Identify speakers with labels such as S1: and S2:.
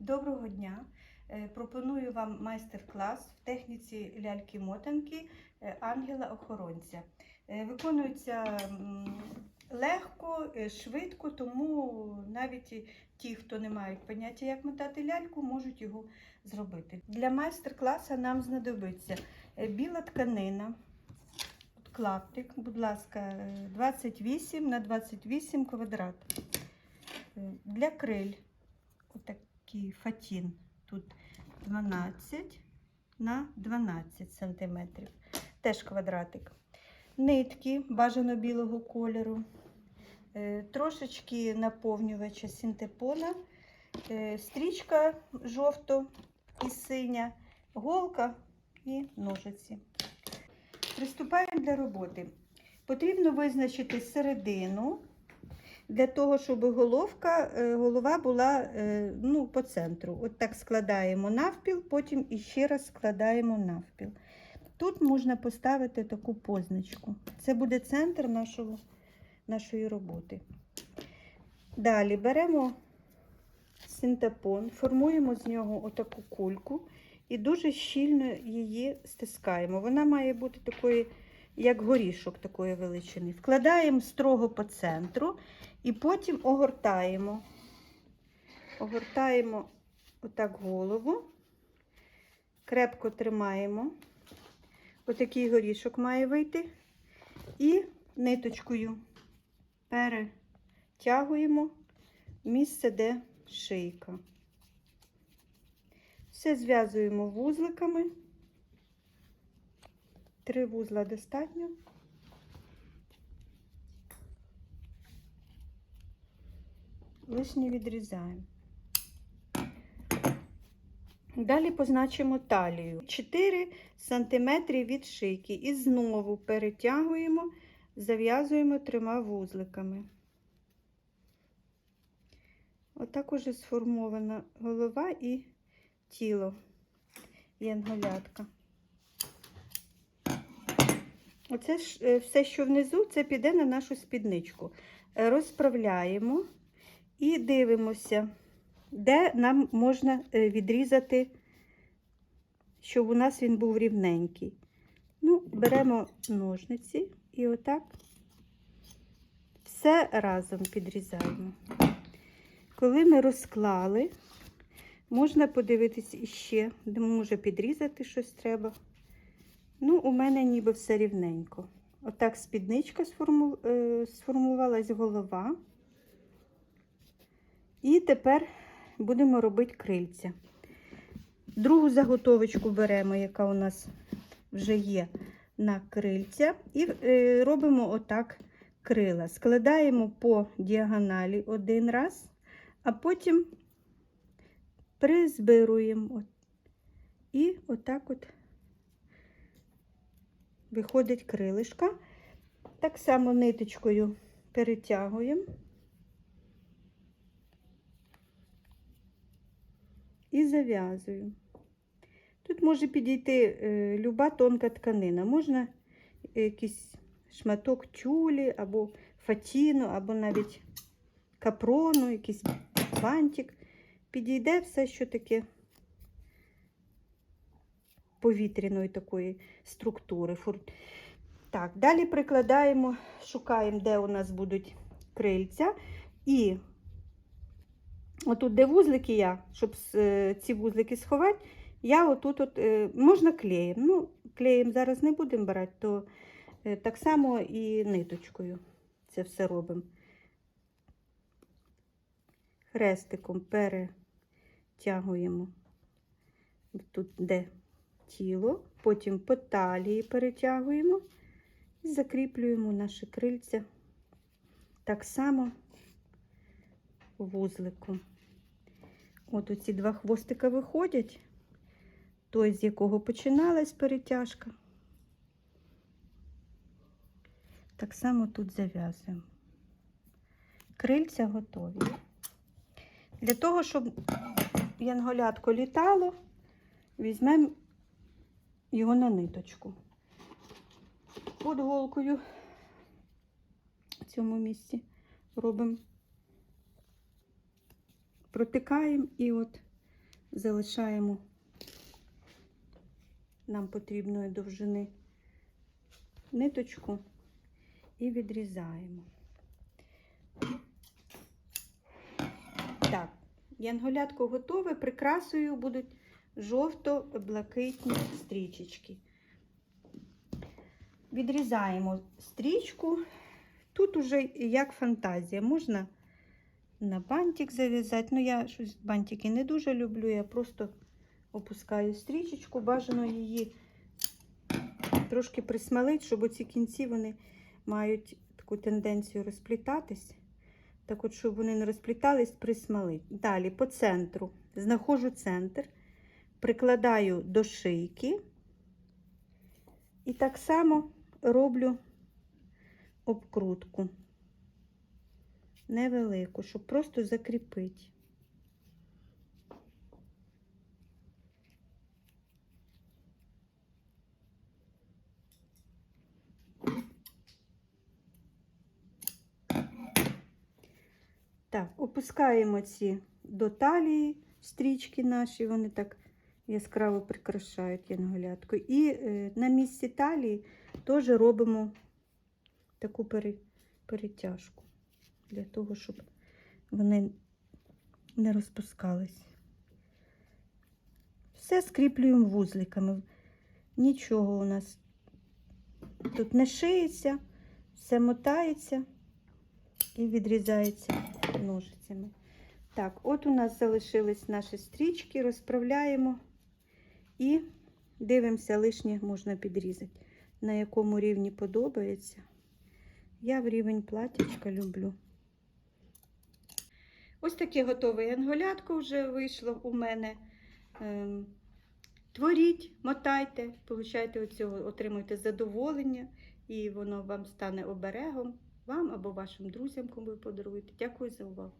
S1: Доброго дня! Е, Пропоную вам майстер-клас в техніці ляльки-мотанки е, ангела-охоронця. Е, Виконується легко, швидко, тому навіть ті, хто не мають поняття, як мотати ляльку, можуть його зробити. Для майстер-класу нам знадобиться біла тканина, клаптик, будь ласка, е, 28 на 28 квадрат. Для криль отакий фатін. Тут 12 на 12 сантиметрів. Теж квадратик. Нитки бажано білого кольору. Е, Трошечки наповнювача синтепона, е, стрічка жовто і синя, голка і ножиці. Приступаємо до роботи. Потрібно визначити середину для того, щоб головка, е, голова була е, ну, по центру. От так складаємо навпіл, потім іще раз складаємо навпіл. Тут можна поставити таку позначку. Це буде центр нашого, нашої роботи. Далі беремо синтепон, формуємо з нього отаку кульку і дуже щільно її стискаємо. Вона має бути такої, як горішок такої величини. Вкладаємо строго по центру і потім огортаємо. Огортаємо отак голову, крепко тримаємо. Отакий горішок має вийти. І ниточкою перетягуємо місце, де шийка. Все зв'язуємо вузликами. Три вузла достатньо. Лишнє відрізаємо. Далі позначимо талію. 4 см від шийки. І знову перетягуємо, зав'язуємо трьома вузликами. Отак уже сформована голова і тіло янголятка. Оце ж е, все, що внизу, це піде на нашу спідничку. Е, Розправляємо і дивимося, де нам можна е, відрізати, щоб у нас він був рівненький. Ну, беремо ножниці і отак все разом підрізаємо. Коли ми розклали, можна подивитися іще, де може підрізати щось треба. Ну, у мене ніби все рівненько. Отак спідничка сформу... е, сформувалась голова. І тепер будемо робити крильця. Другу заготовочку беремо, яка у нас вже є на крильця, і е, робимо отак крила. Складаємо по діагоналі один раз, а потім призбируємо. І отак от виходить крилишка. Так само ниточкою перетягуємо. і зав'язую. Тут може підійти е, люба тонка тканина. Можна якийсь шматок тюлі, або фатіну, або навіть капрону, якийсь бантик. Підійде все, що таке повітряної такої структури. Так, далі прикладаємо, шукаємо, де у нас будуть крильця. І отут, де вузлики я, щоб е, ці вузлики сховати, я отут от, е, можна клеєм. Ну, клеєм зараз не будемо брати, то е, так само і ниточкою це все робимо. Хрестиком перетягуємо тут, де тіло, потім по талії перетягуємо і закріплюємо наші крильця так само вузликом. От оці два хвостика виходять, той, з якого починалась перетяжка. Так само тут зав'язуємо. Крильця готові. Для того, щоб янголятко літало, візьмемо його на ниточку. Под голкою в цьому місці робимо протикаємо і от залишаємо нам потрібної довжини ниточку і відрізаємо. Так, янголятко готове, прикрасою будуть жовто-блакитні стрічечки. Відрізаємо стрічку. Тут уже як фантазія. Можна на бантик зав'язати. Ну, я щось бантики не дуже люблю. Я просто опускаю стрічечку, бажано її трошки присмалити, щоб оці кінці вони мають таку тенденцію розплітатись. Так от, щоб вони не розплітались, присмалить. Далі по центру знаходжу центр, прикладаю до шийки і так само роблю обкрутку невелику, щоб просто закріпити. Так, опускаємо ці до талії стрічки наші, вони так яскраво прикрашають янголятку. І е, на місці талії теж робимо таку перетяжку для того, щоб вони не розпускались. Все скріплюємо вузликами. Нічого у нас тут не шиється, все мотається і відрізається ножицями. Так, от у нас залишились наші стрічки, розправляємо і дивимося, лишнє можна підрізати, на якому рівні подобається. Я в рівень платячка люблю. Ось таке готове янголятко вже вийшло у мене. Ем, Творіть, мотайте, получайте оцього, отримуйте задоволення, і воно вам стане оберегом, вам або вашим друзям, кому ви подаруєте. Дякую за увагу.